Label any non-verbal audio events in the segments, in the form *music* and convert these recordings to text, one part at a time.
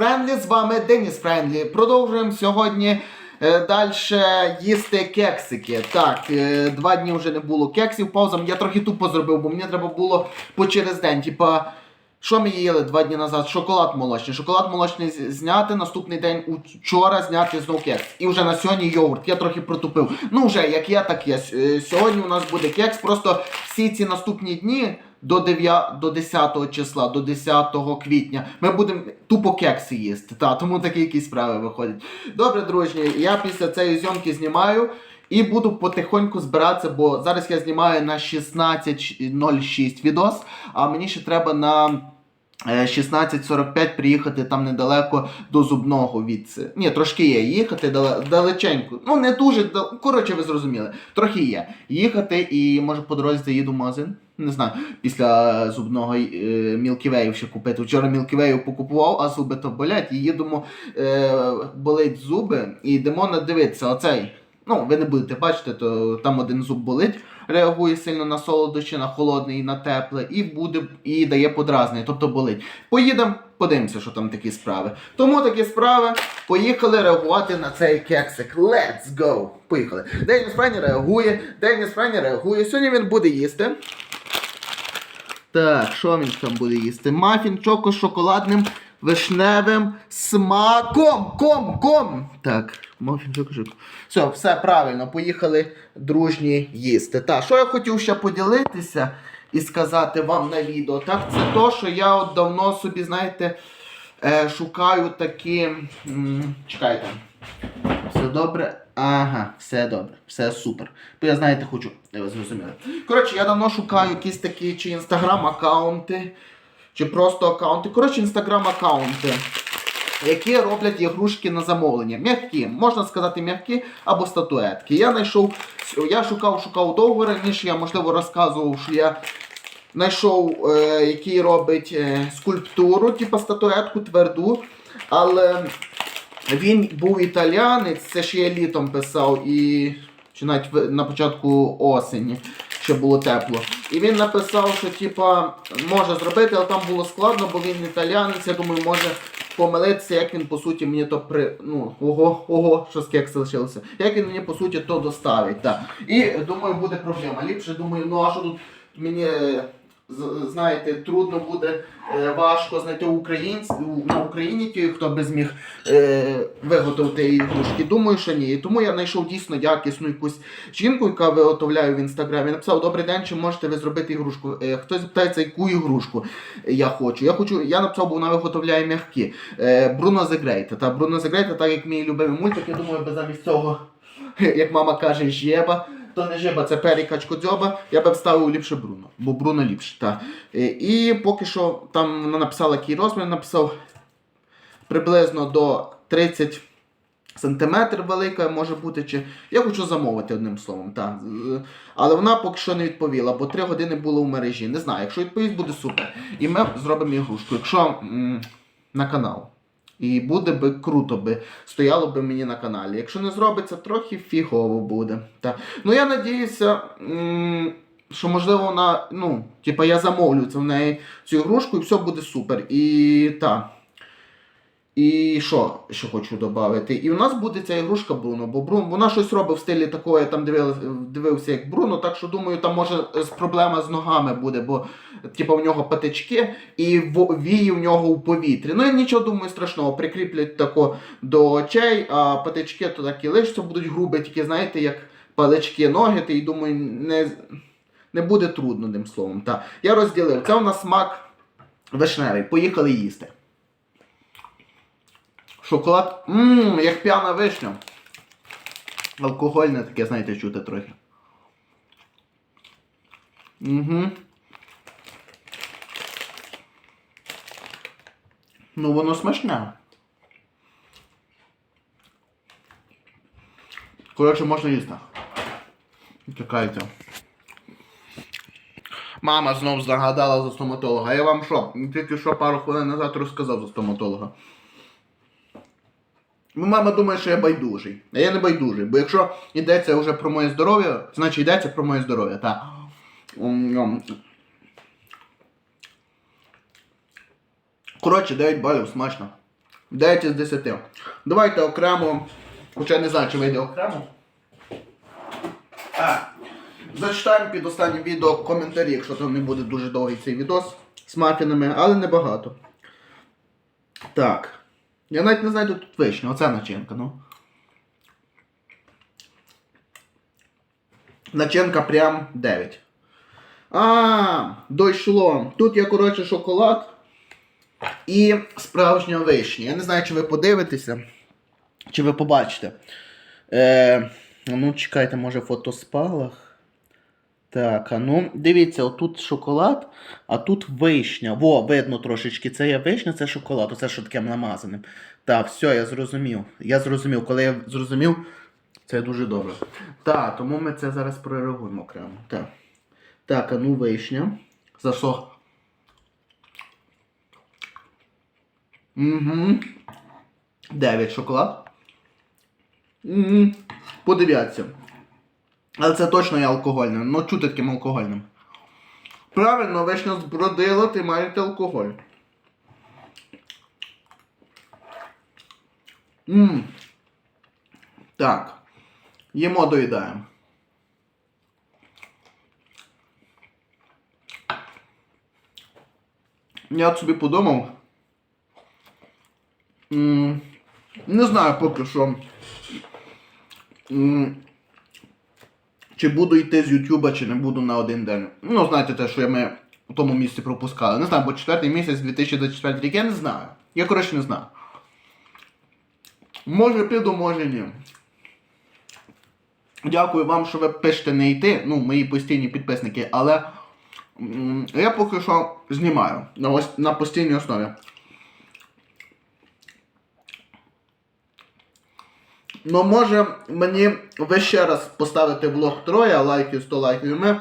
Френдлі, з вами Деніс Френдлі. Продовжуємо сьогодні е, далі їсти кексики. Так, е, два дні вже не було кексів, пауза. Я трохи тупо зробив, бо мені треба було по через день. Типа, що ми їли два дні назад? Шоколад молочний. Шоколад молочний зняти, наступний день вчора зняти знов кекс. І вже на сьогодні йогурт. Я трохи протупив. Ну вже як є, так є. Е, Сьогодні у нас буде кекс. Просто всі ці наступні дні. До 9, до 10 числа, до 10 квітня. Ми будемо тупо кекси їсти. Та, тому такі якісь справи виходять. Добре, дружні, я після цієї зйомки знімаю і буду потихоньку збиратися, бо зараз я знімаю на 16.06 відос, а мені ще треба на. Е, 16.45 приїхати там недалеко до зубного відси. Ні, трошки є. Їхати дале- далеченько. Ну, не дуже дал- Коротше, ви зрозуміли. Трохи є. Їхати і може по дорозі заїду в магазин. Не знаю, після е, зубного е, мілківею ще купити. Вчора мілківею покупував, а зуби то болять. І їдемо, е, болить зуби, і йдемо на дивитися. Оцей. Ну, ви не будете бачити, то там один зуб болить, реагує сильно на солодощі, на холодне і на тепле, і буде і дає подразнення, тобто болить. Поїдемо, подивимося, що там такі справи. Тому такі справи. Поїхали реагувати на цей кексик. Let's go! Поїхали. Деніс Френі реагує, Деніс Френі реагує. Сьогодні він буде їсти. Так, що він там буде їсти? Мафін чоко з шоколадним вишневим смаком. Ком, ком. Так. Все, все правильно, поїхали дружні їсти. Так, що я хотів ще поділитися і сказати вам на відео, так, це то, що я от давно собі, знаєте, е, шукаю такі. м, чекайте. Все добре? Ага, все добре, все супер. Бо я знаєте, хочу, ви зрозуміли. Коротше, я давно шукаю якісь такі чи інстаграм-аккаунти, чи просто аккаунти. Коротше, інстаграм-аккаунти, які роблять ігрушки на замовлення. М'які, можна сказати, м'які або статуетки. Я знайшов, я шукав, шукав довго раніше, я можливо розказував, що я. Знайшов, е, який робить е, скульптуру, типу статуетку тверду, але він був італіянець, це ще я літом писав, і чи навіть на початку осені, ще було тепло. І він написав, що типа може зробити, але там було складно, бо він італіянець. Я думаю, може помилитися, як він по суті мені то при. Ну, ого, ого, що з залишилося, лишилося. Як він мені по суті то доставить. Так. І думаю, буде проблема. Ліпше думаю, ну а що тут мені. Знаєте, трудно буде е, важко знайти українців на Україні ті, хто би зміг е, виготовити ігрушки. Думаю, що ні. Тому я знайшов дійсно якісну якусь жінку, яка виготовляє в інстаграмі. Написав: Добрий день, чи можете ви зробити ігрушку? Е, хтось питається, яку ігрушку я хочу. Я хочу, я написав, бо вона виготовляє м'які. Бруно Зегрейта. Та Бруно Зегрейта, так як мій любимий мультик, я думаю, би замість цього, *laughs* як мама каже, жєба. То не жиба, це пері качкодзьоба, я би вставив ліпше Бруно, бо Бруно ліпше. Так. Е, І поки що там вона написала який розмір, написав приблизно до 30 сантиметрів велика може бути. Чи... Я хочу замовити одним словом. Так. З- Але вона поки що не відповіла, бо 3 години було в мережі. Не знаю, якщо відповість, буде супер. І ми зробимо ігрушку. Якщо м, на канал. І буде би круто би, стояло би мені на каналі. Якщо не зробиться, трохи фігово буде. Так. Ну я надіюся, що можливо вона, ну, типа я замовлю це в неї цю ігрушку і все буде супер. І так. І що ще хочу додати? І у нас буде ця ігрушка Бруно, бо Бруно, вона щось робить в стилі такого, я там дивив, дивився як Бруно, так що думаю, там може проблема з ногами буде, бо типу, в нього патички і вії в нього у повітрі. Ну і нічого думаю страшного, прикріплять тако до очей, а патички то такі лишаться, будуть грубі, тільки знаєте, як палички ноги, і думаю, не, не буде трудно одним словом. Та. Я розділив. Це у нас смак вишневий. Поїхали їсти. Шоколад. Ммм, як п'яна вишня. Алкогольне таке, знаєте, чути трохи. Угу. Ну, воно смачне. Коротше, можна їсти. Чекайте. Мама знов загадала за стоматолога. Я вам що? Тільки що пару хвилин назад розказав за стоматолога. Ну, мама думає, що я байдужий. А я не байдужий, бо якщо йдеться вже про моє здоров'я, значить йдеться про моє здоров'я, так. Коротше, 9 балів смачно. 9 із 10. Давайте окремо. Хоча я не знаю, чи вийде окремо. А, зачитаємо під останнім відео коментарі, якщо там не буде дуже довгий цей відос з мафінами, але небагато. Так. Я навіть не знаю, де тут вишня. Оце начинка, ну. Начинка прям 9. А, дійшло. Тут є, коротше, шоколад і справжня вишня. Я не знаю, чи ви подивитеся, чи ви побачите. Е, ну, чекайте, може фотоспалах. Так, а ну, дивіться, отут шоколад, а тут вишня. Во, видно трошечки, це є вишня, це шоколад, оце що таким намазаним. Так, все, я зрозумів. Я зрозумів. Коли я зрозумів, це дуже добре. Так, тому ми це зараз прореагуємо окремо. Так. Так, а ну вишня. Засох. Угу. 9 шоколад. Угу. Подивіться. Але це точно є алкогольне. Ну чути таким алкогольним. Правильно, вишня збродила, ти маєте алкоголь. Ммм. Так. Їмо доїдаємо. Я собі подумав. М, Не знаю поки що. м, Чи буду йти з Ютуба, чи не буду на один день. Ну, знаєте те, що ми у тому місці пропускали. Не знаю, бо четвертий місяць 2024 рік, я не знаю. Я коротше не знаю. Може піду, може ні. Дякую вам, що ви пишете не йти. Ну, мої постійні підписники, але я поки що знімаю на, ось, на постійній основі. Ну, може мені ви ще раз поставити влог троє, лайків 100 лайків. і Ми...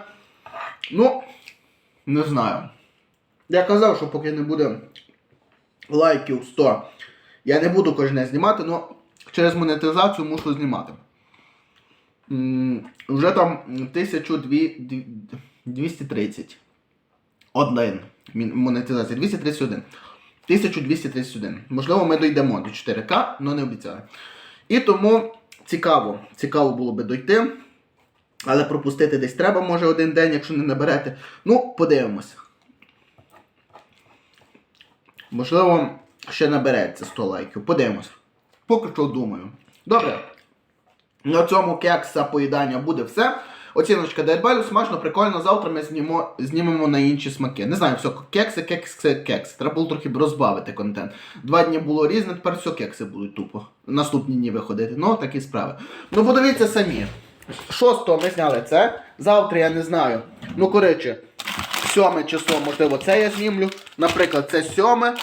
Ну, не знаю. Я казав, що поки не буде лайків 100, я не буду кожне знімати, але через монетизацію мушу знімати. Вже там 1230. Один. Монетизація 231. 1231. Можливо, ми дійдемо до 4К, але не обіцяю. І тому цікаво, цікаво було би дойти. Але пропустити десь треба, може, один день, якщо не наберете. Ну, подивимось. Можливо, ще набереться 100 лайків. Подивимось. Поки що думаю. Добре. На цьому кекса поїдання буде все. Оціночка Дельбелю, смачно, прикольно. Завтра ми знімо, знімемо на інші смаки. Не знаю, все, кекси, кекси, кекс. Треба було трохи розбавити контент. Два дні було різне, тепер все кекси будуть тупо. Наступні дні виходити. Ну, такі справи. Ну, подивіться самі. Шостого ми зняли це. Завтра я не знаю. Ну, коротше, сьоме число, можливо, це я знімлю. Наприклад, це сьоме.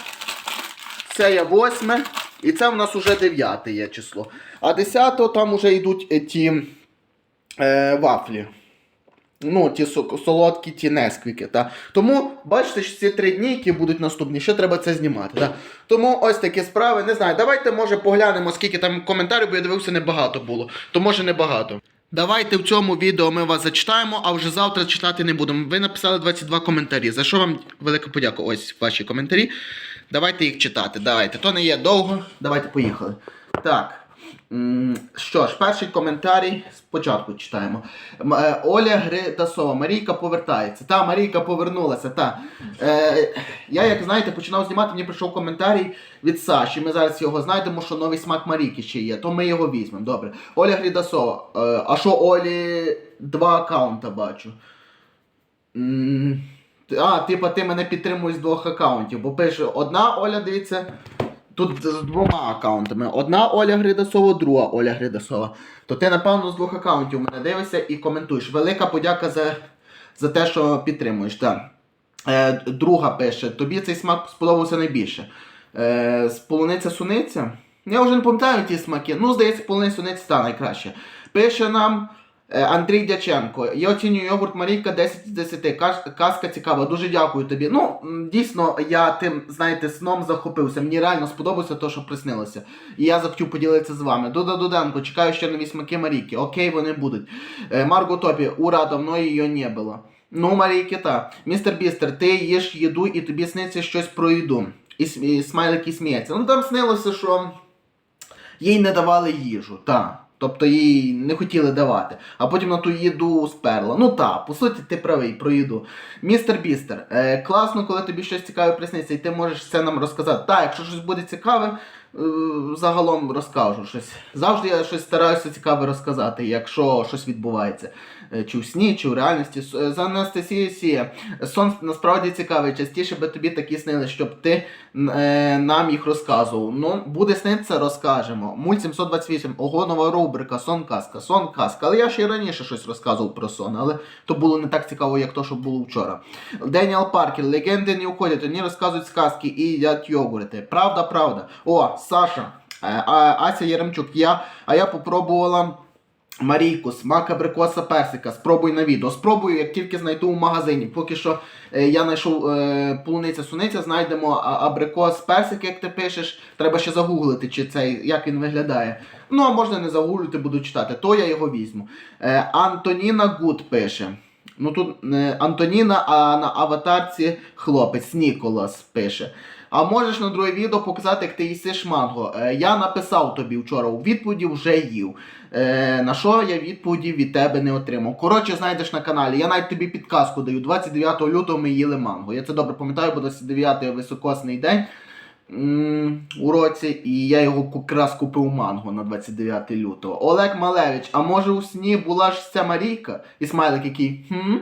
Це є восьме. І це в нас уже дев'яте є число. А десятого там уже йдуть е, ті е, вафлі. Ну, ті солодкі, ті несквіки. Та. Тому, бачите, що ці три дні, які будуть наступні, ще треба це знімати. Та. Тому ось такі справи. Не знаю. Давайте, може, поглянемо, скільки там коментарів, бо я дивився, небагато було. То може небагато. Давайте в цьому відео ми вас зачитаємо, а вже завтра читати не будемо. Ви написали 22 коментарі. За що вам велика подяка? Ось ваші коментарі. Давайте їх читати. Давайте. То не є довго. Давайте поїхали. Так. Що ж, перший коментарій спочатку читаємо. Е, Оля Гритасова. Марійка повертається. Та, Марійка повернулася. Та. Е, я, як знаєте, починав знімати, мені прийшов коментарій від Саші. Ми зараз його знайдемо, що новий смак Марійки ще є. То ми його візьмемо. Добре. Оля Гридасова. Е, а що Олі два аккаунта бачу? М, А, типа ти мене підтримуєш з двох аккаунтів, бо пише одна Оля, дивіться, тут з двома аккаунтами. Одна Оля Гридасова, друга Оля Гридасова. То ти, напевно, з двох аккаунтів мене дивишся і коментуєш. Велика подяка за, за те, що підтримуєш. Так. Е, друга пише, тобі цей смак сподобався найбільше. Е, з полуниця суниця. Я вже не пам'ятаю ті смаки. Ну, здається, полуниця суниця та найкраще. Пише нам Андрій Дяченко. Я оцінюю йогурт Марійка 10 з 10. Казка цікава, дуже дякую тобі. Ну, дійсно, я тим, знаєте, сном захопився. Мені реально сподобалося те, що приснилося. І я захотів поділитися з вами. Дуда Дуденко, чекаю ще нові смаки Марійки. Окей, вони будуть. Е, Марго Топі, ура, давно її не було. Ну, Марійки, та. Містер Бістер, ти їш їду і тобі сниться щось про їду. і, і смайлик і сміється. Ну там снилося, що їй не давали їжу, та. Тобто їй не хотіли давати, а потім на ту їду сперла. Ну так, по суті, ти правий про їду. Містер Бістер, е, класно, коли тобі щось цікаве присниться, і ти можеш це нам розказати. Так, якщо щось буде цікаве, загалом розкажу щось. Завжди я щось стараюся цікаве розказати, якщо щось відбувається. Е, Чи в сні, чи в реальності. Е, За Анастасією Сія. Сон насправді цікавий. Частіше би тобі такі снили, щоб ти е, нам їх розказував. Ну, буде сниться, розкажемо. Мульт 728. Ого, нова рубрика, сон казка, сон казка. Але я ще й раніше щось розказував про сон, але то було не так цікаво, як то, що було вчора. Деніел Паркер, легенди не уходять, вони розказують сказки і їдять йогурти. Правда, правда. О, Саша, е, Ася Яремчук, я, а я попробувала. Марійку, смак абрикоса персика, спробуй на відео. Спробую, як тільки знайду в магазині. Поки що е, я знайшов е, полуниця суниця, знайдемо абрикос персик, як ти пишеш. Треба ще загуглити, чи цей, як він виглядає. Ну, а можна не загуглити, буду читати, то я його візьму. Е, Антоніна Гуд пише. Ну тут е, Антоніна, а на аватарці хлопець Ніколас пише. А можеш на друге відео показати, як ти їсиш манго. Е, я написав тобі вчора у відповіді вже їв. Е, на що я відповіді від тебе не отримав. Коротше, знайдеш на каналі. Я навіть тобі підказку даю. 29 лютого ми їли манго. Я це добре пам'ятаю, бо 29 високосний день у році, і я його якраз купив манго на 29 лютого. Олег Малевич, а може у сні була ж ця Марійка? І смайлик який. Хм?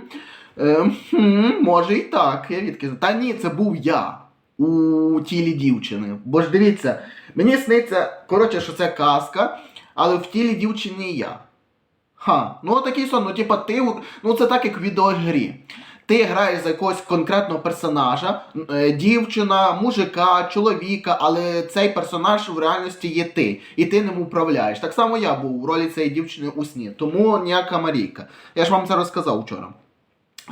Е, хм, може і так. Я відки. Та ні, це був я у тілі дівчини. Бо ж дивіться, мені сниться, коротше, що це казка, але в тілі дівчини я. Ха, ну такий сон, ну типа ти, ну це так як в відеогрі Ти граєш за якогось конкретного персонажа, е, дівчина, мужика, чоловіка, але цей персонаж в реальності є ти, і ти ним управляєш. Так само я був в ролі цієї дівчини у сні, тому ніяка Марійка. Я ж вам це розказав вчора.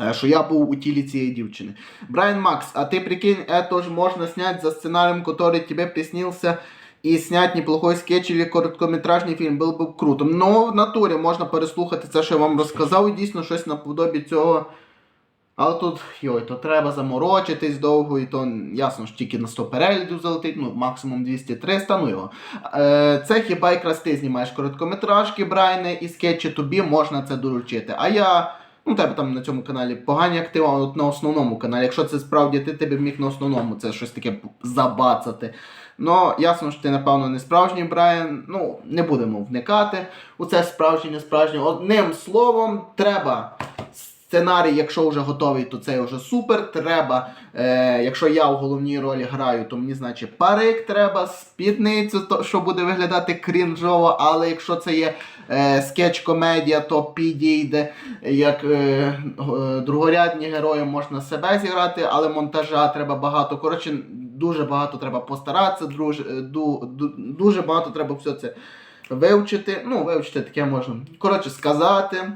е, Що я був у тілі цієї дівчини. Брайан Макс, а ты прикинь, это же можно снять за сценарием, который тебе приснился, и снять неплохой скетч или короткометражний фільм, було б круто. Ну, в натурі можна переслухати це, що я вам розказав, і дійсно щось наподобі цього. але тут, йой, то треба заморочитись довго, і то ясно ж тільки на 100 переглядів залетить, ну максимум 200-300, ну його. Е, це хіба якраз ти знімаєш короткометражки, Брайне, і скетчі, тобі можна це доручити. А я. Ну, тебе там на цьому каналі погані активи, а от на основному каналі. Якщо це справді ти, б міг на основному це щось таке забацати. Ну, ясно, що ти, напевно, не справжній Брайан. Ну, не будемо вникати у це справжній, не справжній. Одним словом, треба. Сценарій, якщо вже готовий, то це вже супер. Треба, е, якщо я в головній ролі граю, то мені значить парик треба, спідницю, то, що буде виглядати крінжово, але якщо це є е, скетч-комедія, то підійде. Як е, е, другорядні герої можна себе зіграти, але монтажа треба багато. Коротше, дуже багато треба постаратися, друж, е, ду, дуже багато треба все це вивчити. Ну, вивчити таке можна. Коротше, сказати.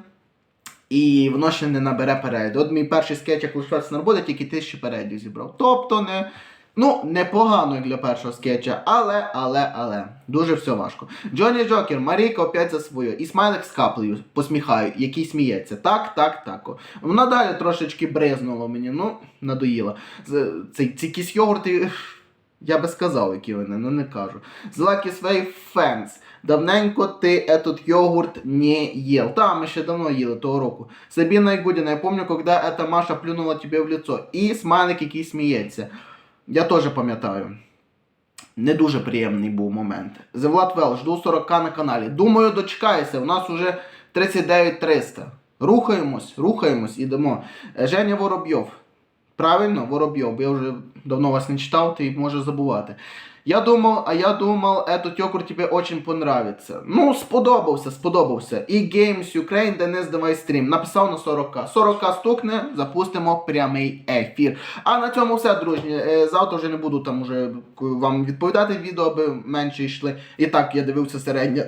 І воно ще не набере перегляду. От мій перший скетч, як на роботі, тільки тисячі переглядів зібрав. Тобто не. Ну, непогано як для першого скетча, але, але, але. Дуже все важко. Джонні Джокер, Марійка опять за свою. І смайлик з каплею посміхаю, який сміється. Так, так, так. Вона далі трошечки бризнула мені, ну, надоїла. З- Ці, якісь йогурти. Я би сказав, які вони, ну не кажу. Злакі свої фенс. Давненько ти этот йогурт не ел. Да, мы ще давно їли того року. Сабіна Ігудіна, я помню, когда эта Маша плюнула тебе в лицо. І смайлик, який сміється. Я теж пам'ятаю. Не дуже приємний був момент. The Vlad Well, жду 40 на каналі. Думаю, дочекаюся. У нас уже 39 300. Рухаємось, рухаємось, ідемо. Е, Женя Воробйов. Правильно, Воробйов, бо я вже давно вас не читав, ти може забувати. Я думал, а я думал, этот йогурт тебе очень понравится. Ну, сподобався, сподобався. І Games Ukraine, Денис, давай стрім. Написав на 40к. 40к стукне, запустимо прямий ефір. А на цьому все, друзі. Е, Завтра вже не буду там уже вам відповідати відео, аби менше йшли. І так, я дивився середня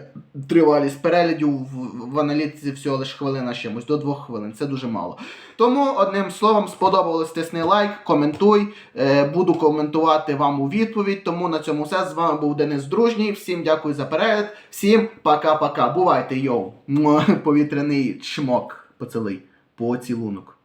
тривалість переглядів в, в аналітиці всього лише хвилина чимось, до двох хвилин. Це дуже мало. Тому, одним словом, сподобалось, тисни лайк, коментуй. Е, буду коментувати вам у відповідь. Тому на цьому все. З вами був Денис Дружній. Всім дякую за перегляд. Всім пока-пока. Бувайте, йоу. *laughs* Повітряний чмок. Поцілий. Поцілунок.